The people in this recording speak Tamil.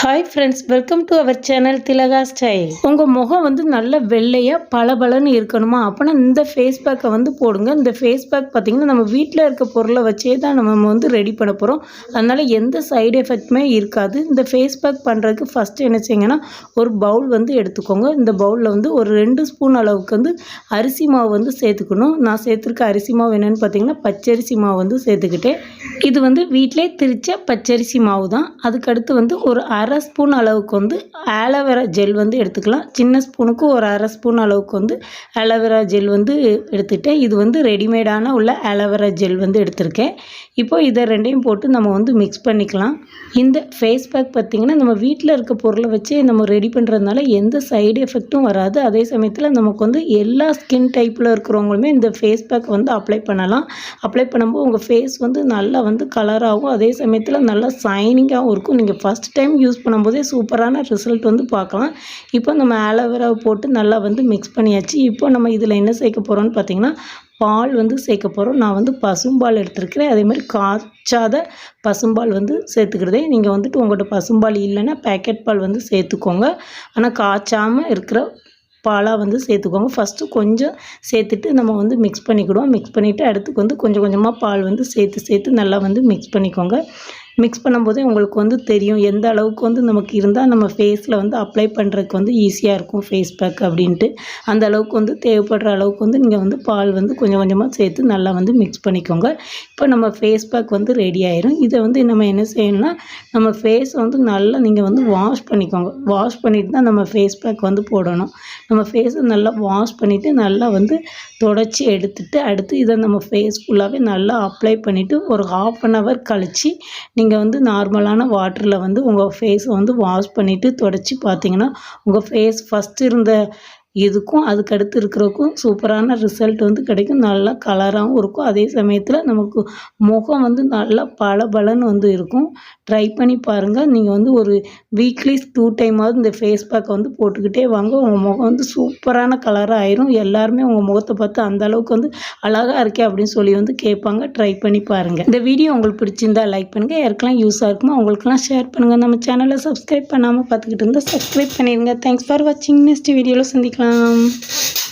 Hi friends welcome to our channel Thilaga style உங்கள் முகம் வந்து நல்ல வெள்ளையாக பளபளன்னு இருக்கணுமா? அப்போனா இந்த ஃபேஸ் பேக்கை வந்து போடுங்க. இந்த ஃபேஸ் பேக் பார்த்திங்கன்னா நம்ம வீட்டில் இருக்க பொருளை வச்சே தான் நம்ம வந்து ரெடி பண்ண போகிறோம் அதனால் எந்த சைடு எஃபெக்ட்டுமே இருக்காது. இந்த ஃபேஸ் பேக் பண்ணுறதுக்கு ஃபஸ்ட்டு என்ன செய்யுங்கன்னா ஒரு பவுல் வந்து எடுத்துக்கோங்க. இந்த பவுலில் வந்து ஒரு ரெண்டு ஸ்பூன் அளவுக்கு வந்து அரிசி மாவு வந்து சேர்த்துக்கணும். நான் சேர்த்துருக்க அரிசி மாவு என்னென்னு பார்த்தீங்கன்னா பச்சரிசி மாவு வந்து சேர்த்துக்கிட்டேன். இது வந்து வீட்டிலே திரிச்ச பச்சரிசி மாவு தான் அதுக்கடுத்து வந்து ஒரு அரை ஸ்பூன் அளவுக்கு வந்து ஆலோவேரா ஜெல் வந்து எடுத்துக்கலாம். சின்ன ஸ்பூனுக்கு ஒரு அரை ஸ்பூன் அளவுக்கு வந்து ஆலோவேரா ஜெல் வந்து எடுத்துட்டேன். இது வந்து ரெடிமேடான உள்ள ஆலோவேரா ஜெல் வந்து எடுத்திருக்கேன். இப்போ இதை ரெண்டையும் போட்டு நம்ம வந்து மிக்ஸ் பண்ணிக்கலாம். இந்த ஃபேஸ் பேக் பார்த்திங்கன்னா நம்ம வீட்டில் இருக்க பொருளை வச்சு நம்ம ரெடி பண்ணுறதுனால எந்த சைடு எஃபெக்ட்டும் வராது. அதே சமயத்தில் நமக்கு வந்து எல்லா ஸ்கின் டைப்பில் இருக்கிறவங்களுமே இந்த ஃபேஸ் பேக் வந்து அப்ளை பண்ணலாம். அப்ளை பண்ணும்போது உங்கள் ஃபேஸ் வந்து நல்லா வந்து கலராகவும் அதே சமயத்தில் நல்லா ஷைனிங்காகவும் இருக்கும். நீங்கள் ஃபஸ்ட் டைம் யூஸ் யூஸ் பண்ணும்போதே சூப்பரான ரிசல்ட் வந்து பார்க்கலாம். இப்போ நம்ம ஆலோவேரா போட்டு நல்லா வந்து மிக்ஸ் பண்ணியாச்சு. இப்போ நம்ம இதில் என்ன சேர்க்க போகிறோம்னு பார்த்தீங்கன்னா பால் வந்து சேர்க்க போகிறோம் நான் வந்து பசும்பால் எடுத்துருக்கிறேன். அதே மாதிரி காய்ச்சாத பசும்பால் வந்து சேர்த்துக்கிறதே. நீங்கள் வந்துட்டு உங்கள்கிட்ட பசும்பால் இல்லைன்னா பேக்கெட் பால் வந்து சேர்த்துக்கோங்க. ஆனால் காய்ச்சாமல் இருக்கிற பாலாக வந்து சேர்த்துக்கோங்க. ஃபஸ்ட்டு கொஞ்சம் சேர்த்துட்டு நம்ம வந்து மிக்ஸ் பண்ணிக்கிடுவோம். மிக்ஸ் பண்ணிவிட்டு அடுத்துக்கு வந்து கொஞ்சம் கொஞ்சமாக பால் வந்து சேர்த்து சேர்த்து நல்லா வந்து மிக்ஸ் பண்ணிக்கோங்க. மிக்ஸ் பண்ணும்போதே உங்களுக்கு வந்து தெரியும் எந்த அளவுக்கு வந்து நமக்கு இருந்தால் நம்ம ஃபேஸில் வந்து அப்ளை பண்ணுறதுக்கு வந்து ஈஸியாக இருக்கும் ஃபேஸ் பேக் அப்படின்ட்டு. அந்த அளவுக்கு வந்து தேவைப்படுற அளவுக்கு வந்து நீங்கள் வந்து பால் வந்து கொஞ்சம் கொஞ்சமாக சேர்த்து நல்லா வந்து மிக்ஸ் பண்ணிக்கோங்க. இப்போ நம்ம ஃபேஸ் பேக் வந்து ரெடி ஆயிரும். இதை வந்து நம்ம என்ன செய்யணும்னா நம்ம ஃபேஸ் வந்து நல்லா நீங்கள் வந்து வாஷ் பண்ணிக்கோங்க. வாஷ் பண்ணிட்டு தான் நம்ம ஃபேஸ் பேக் வந்து போடணும். நம்ம ஃபேஸை நல்லா வாஷ் பண்ணிவிட்டு நல்லா வந்து தொடச்சி எடுத்துட்டு அடுத்து இதை நம்ம ஃபேஸ் ஃபுல்லாகவே நல்லா அப்ளை பண்ணிவிட்டு ஒரு ஹாஃப் அன் ஹவர் கழித்து நீங்கள் வந்து நார்மலான வாட்டரில் வந்து உங்கள் ஃபேஸை வந்து வாஷ் பண்ணிவிட்டு தொடச்சி பார்த்தீங்கன்னா உங்கள் ஃபேஸ் ஃபஸ்ட்டு இருந்த இதுக்கும் அதுக்கடுத்து இருக்கிறக்கும் சூப்பரான ரிசல்ட் வந்து கிடைக்கும். நல்லா கலராகவும் இருக்கும். அதே சமயத்தில் நமக்கு முகம் வந்து நல்லா பளபளன்னு வந்து இருக்கும். ட்ரை பண்ணி பாருங்கள் நீங்கள் வந்து ஒரு வீக்லி டூ டைமாவது இந்த ஃபேஸ் பேக்கை வந்து போட்டுக்கிட்டே வாங்க. உங்கள் முகம் வந்து சூப்பரான கலராக ஆயிரும். எல்லாருமே உங்கள் முகத்தை பார்த்து அந்த அளவுக்கு வந்து அழகாக இருக்கே அப்படின்னு சொல்லி வந்து கேட்பாங்க. ட்ரை பண்ணி பாருங்கள் இந்த வீடியோ உங்களுக்கு பிடிச்சிருந்தா லைக் பண்ணுங்கள் யாருக்கெல்லாம் யூஸாக இருக்குமோ அவங்களுக்குலாம் ஷேர் பண்ணுங்கள் நம்ம சேனலை சப்ஸ்கிரைப் பண்ணாமல் பார்த்துக்கிட்டு இருந்தால் சப்ஸ்கிரைப் பண்ணிடுங்க தேங்க்ஸ் ஃபார் வாட்சிங் நெக்ஸ்ட் வீடியோவில் சந்திக்கலாம். Um.